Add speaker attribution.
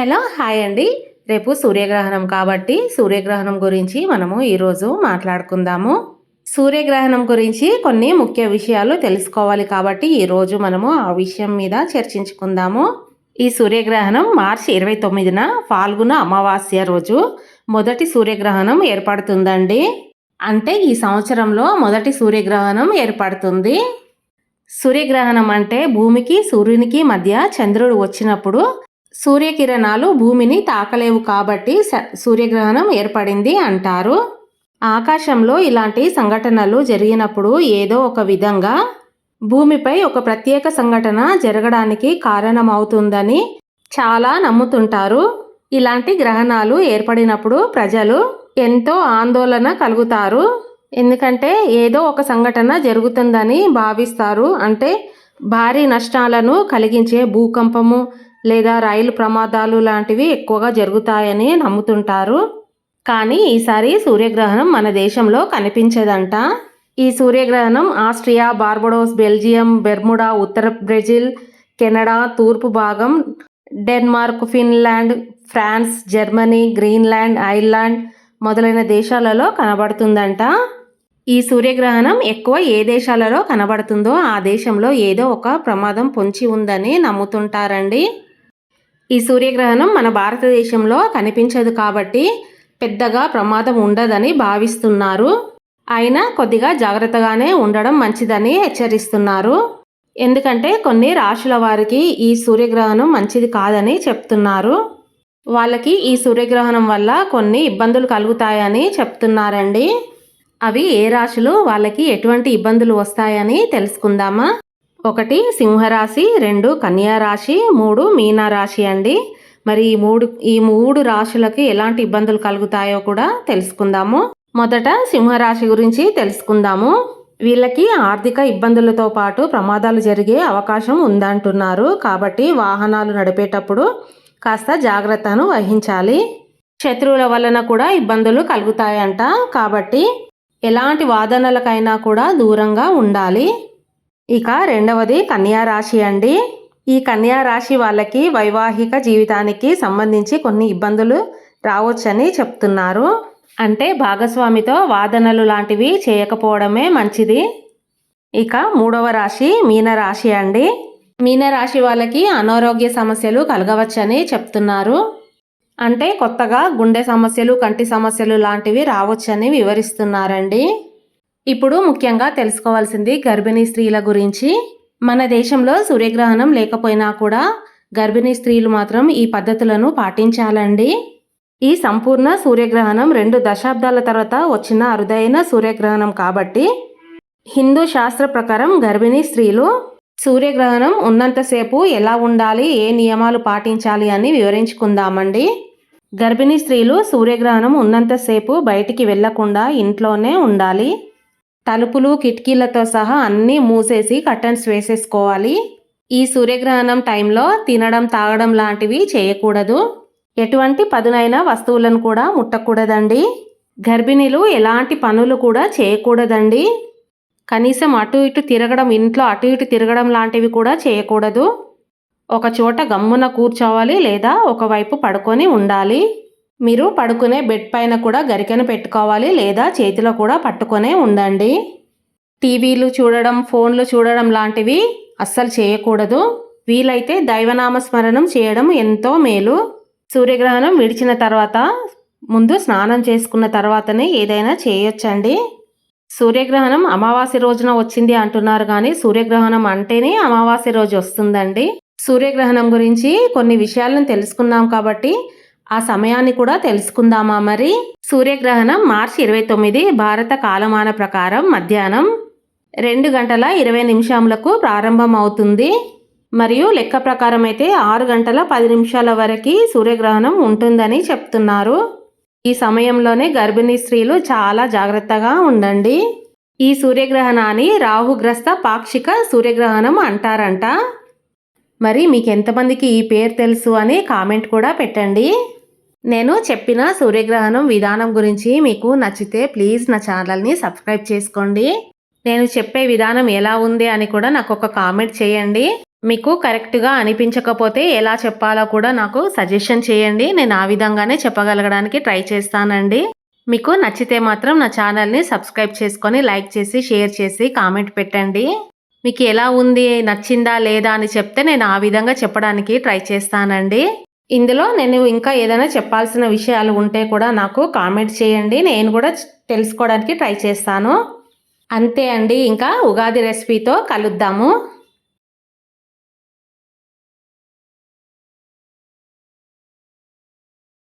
Speaker 1: Hello hi అండి. రేపు సూర్యగ్రహణం కాబట్టి సూర్యగ్రహణం గురించి మనము ఈరోజు మాట్లాడుకుందాము. సూర్యగ్రహణం గురించి కొన్ని ముఖ్య విషయాలు తెలుసుకోవాలి కాబట్టి ఈరోజు మనము ఆ విషయం మీద చర్చించుకుందాము. ఈ సూర్యగ్రహణం మార్చి ఇరవై తొమ్మిదిన ఫాల్గుణ అమావాస్య రోజు మొదటి సూర్యగ్రహణం ఏర్పడుతుందండి. అంటే ఈ సంవత్సరంలో మొదటి సూర్యగ్రహణం ఏర్పడుతుంది. సూర్యగ్రహణం అంటే భూమికి సూర్యునికి మధ్య చంద్రుడు వచ్చినప్పుడు సూర్యకిరణాలు భూమిని తాకలేవు కాబట్టి స- సూర్యగ్రహణం ఏర్పడింది అంటారు. ఆకాశంలో ఇలాంటి సంఘటనలు జరిగినప్పుడు ఏదో ఒక విధంగా భూమిపై ఒక ప్రత్యేక సంఘటన జరగడానికి కారణమవుతుందని చాలా నమ్ముతుంటారు. ఇలాంటి గ్రహణాలు ఏర్పడినప్పుడు ప్రజలు ఎంతో ఆందోళన కలుగుతారు. ఎందుకంటే ఏదో ఒక సంఘటన జరుగుతుందని భావిస్తారు. అంటే భారీ నష్టాలను కలిగించే భూకంపము లేదా రైలు ప్రమాదాలు లాంటివి ఎక్కువగా జరుగుతాయని నమ్ముతుంటారు. కానీ ఈసారి సూర్యగ్రహణం మన దేశంలో కనిపించదంట. ఈ సూర్యగ్రహణం ఆస్ట్రియా బార్బడోస్ బెల్జియం బెర్ముడా ఉత్తర బ్రెజిల్ కెనడా తూర్పు భాగం Denmark Finland France Germany Greenland Ireland మొదలైన దేశాలలో కనబడుతుందంట. ఈ సూర్యగ్రహణం ఎక్కువ ఏ దేశాలలో కనబడుతుందో ఆ దేశంలో ఏదో ఒక ప్రమాదం పొంచి ఉందని నమ్ముతుంటారండి. ఈ సూర్యగ్రహణం మన భారతదేశంలో కనిపించదు కాబట్టి పెద్దగా ప్రమాదం ఉండదని భావిస్తున్నారు. అయినా కొద్దిగా జాగ్రత్తగానే ఉండడం మంచిదని హెచ్చరిస్తున్నారు. ఎందుకంటే కొన్ని రాశుల వారికి ఈ సూర్యగ్రహణం మంచిది కాదని చెప్తున్నారు. వాళ్ళకి ఈ సూర్యగ్రహణం వల్ల కొన్ని ఇబ్బందులు కలుగుతాయని చెప్తున్నారండి. అవి ఏ రాశులు? వాళ్ళకి ఎటువంటి ఇబ్బందులు వస్తాయని తెలుసుకుందామా? ఒకటి సింహరాశి రెండు కన్యా రాశి మూడు మీనా రాశి అండి. మరి ఈ మూడు ఈ మూడు రాశులకి ఎలాంటి ఇబ్బందులు కలుగుతాయో కూడా తెలుసుకుందాము. మొదట సింహరాశి గురించి తెలుసుకుందాము. వీళ్ళకి ఆర్థిక ఇబ్బందులతో పాటు ప్రమాదాలు జరిగే అవకాశం ఉందంటున్నారు. కాబట్టి వాహనాలు నడిపేటప్పుడు కాస్త జాగ్రత్తను వహించాలి. శత్రువుల వలన కూడా ఇబ్బందులు కలుగుతాయంట. కాబట్టి ఎలాంటి వాదనలకైనా కూడా దూరంగా ఉండాలి. ఇక రెండవది కన్యా రాశి అండి. ఈ కన్యా రాశి వాళ్ళకి వైవాహిక జీవితానికి సంబంధించి కొన్ని ఇబ్బందులు రావచ్చని చెప్తున్నారు. అంటే భాగస్వామితో వాదనలు లాంటివి చేయకపోవడమే మంచిది. ఇక మూడవ రాశి మీనరాశి అండి. మీనరాశి వాళ్ళకి అనారోగ్య సమస్యలు కలగవచ్చని చెప్తున్నారు. అంటే కొత్తగా గుండె సమస్యలు కంటి సమస్యలు లాంటివి రావచ్చని వివరిస్తున్నారండి. ఇప్పుడు ముఖ్యంగా తెలుసుకోవాల్సింది గర్భిణీ స్త్రీల గురించి. మన దేశంలో సూర్యగ్రహణం లేకపోయినా కూడా గర్భిణీ స్త్రీలు మాత్రం ఈ పద్ధతులను పాటించాలండి. ఈ సంపూర్ణ సూర్యగ్రహణం రెండు దశాబ్దాల తర్వాత వచ్చిన అరుదైన సూర్యగ్రహణం కాబట్టి హిందూ శాస్త్ర ప్రకారం గర్భిణీ స్త్రీలు సూర్యగ్రహణం ఉన్నంతసేపు ఎలా ఉండాలి ఏ నియమాలు పాటించాలి అని వివరించుకుందామండి. గర్భిణీ స్త్రీలు సూర్యగ్రహణం ఉన్నంతసేపు బయటికి వెళ్ళకుండా ఇంట్లోనే ఉండాలి. తలుపులు కిటికీలతో సహా అన్నీ మూసేసి కర్టన్స్ వేసేసుకోవాలి. ఈ సూర్యగ్రహణం టైంలో తినడం తాగడం లాంటివి చేయకూడదు. ఎటువంటి పదునైన వస్తువులను కూడా ముట్టకూడదండి. గర్భిణీలు ఎలాంటి పనులు కూడా చేయకూడదండి. కనీసం అటు ఇటు తిరగడం ఇంట్లో అటు ఇటు తిరగడం లాంటివి కూడా చేయకూడదు. ఒక చోట గమ్మున కూర్చోవాలి లేదా ఒకవైపు పడుకొని ఉండాలి. మీరు పడుకునే బెడ్ పైన కూడా గరికెను పెట్టుకోవాలి లేదా చేతిలో కూడా పట్టుకొనే ఉండండి. టీవీలు చూడడం ఫోన్లు చూడడం లాంటివి అస్సలు చేయకూడదు. వీలైతే దైవనామ స్మరణం చేయడం ఎంతో మేలు. సూర్యగ్రహణం విడిచిన తర్వాత ముందు స్నానం చేసుకున్న తర్వాతనే ఏదైనా చేయొచ్చండి. సూర్యగ్రహణం అమావాస్య రోజున వచ్చింది అంటున్నారు కానీ సూర్యగ్రహణం అంటేనే అమావాస్య రోజు వస్తుందండి. సూర్యగ్రహణం గురించి కొన్ని విషయాలను తెలుసుకున్నాం కాబట్టి ఆ సమయాన్ని కూడా తెలుసుకుందామా మరి? సూర్యగ్రహణం మార్చి ఇరవై తొమ్మిది భారత కాలమాన ప్రకారం మధ్యాహ్నం రెండు గంటల ఇరవై నిమిషములకు ప్రారంభం అవుతుంది మరియు లెక్క ప్రకారం అయితే ఆరు గంటల పది నిమిషాల వరకు సూర్యగ్రహణం ఉంటుందని చెప్తున్నారు. ఈ సమయంలోనే గర్భిణీ స్త్రీలు చాలా జాగ్రత్తగా ఉండండి. ఈ సూర్యగ్రహణాన్ని రాహుగ్రస్త పాక్షిక సూర్యగ్రహణం అంటారంట. మరి మీకు ఎంతమందికి ఈ పేరు తెలుసు అని కామెంట్ కూడా పెట్టండి. నేను చెప్పిన సూర్యగ్రహణం విధానం గురించి మీకు నచ్చితే ప్లీజ్ నా ఛానల్ని సబ్స్క్రైబ్ చేసుకోండి. నేను చెప్పే విధానం ఎలా ఉంది అని కూడా నాకు ఒక కామెంట్ చేయండి. మీకు కరెక్ట్గా అనిపించకపోతే ఎలా చెప్పాలో కూడా నాకు సజెషన్ చేయండి. నేను ఆ విధంగానే చెప్పగలగడానికి ట్రై చేస్తానండి. మీకు నచ్చితే మాత్రం నా ఛానల్ని సబ్స్క్రైబ్ చేసుకొని లైక్ చేసి షేర్ చేసి కామెంట్ పెట్టండి. మీకు ఎలా ఉంది నచ్చిందా లేదా అని చెప్తే నేను ఆ విధంగా చెప్పడానికి ట్రై చేస్తానండి. ఇందులో నేను ఇంకా ఏదైనా చెప్పాల్సిన విషయాలు ఉంటే కూడా నాకు కామెంట్ చేయండి. నేను కూడా తెలుసుకోవడానికి ట్రై చేస్తాను. అంతే అండి. ఇంకా ఉగాది రెసిపీతో కలుద్దాము.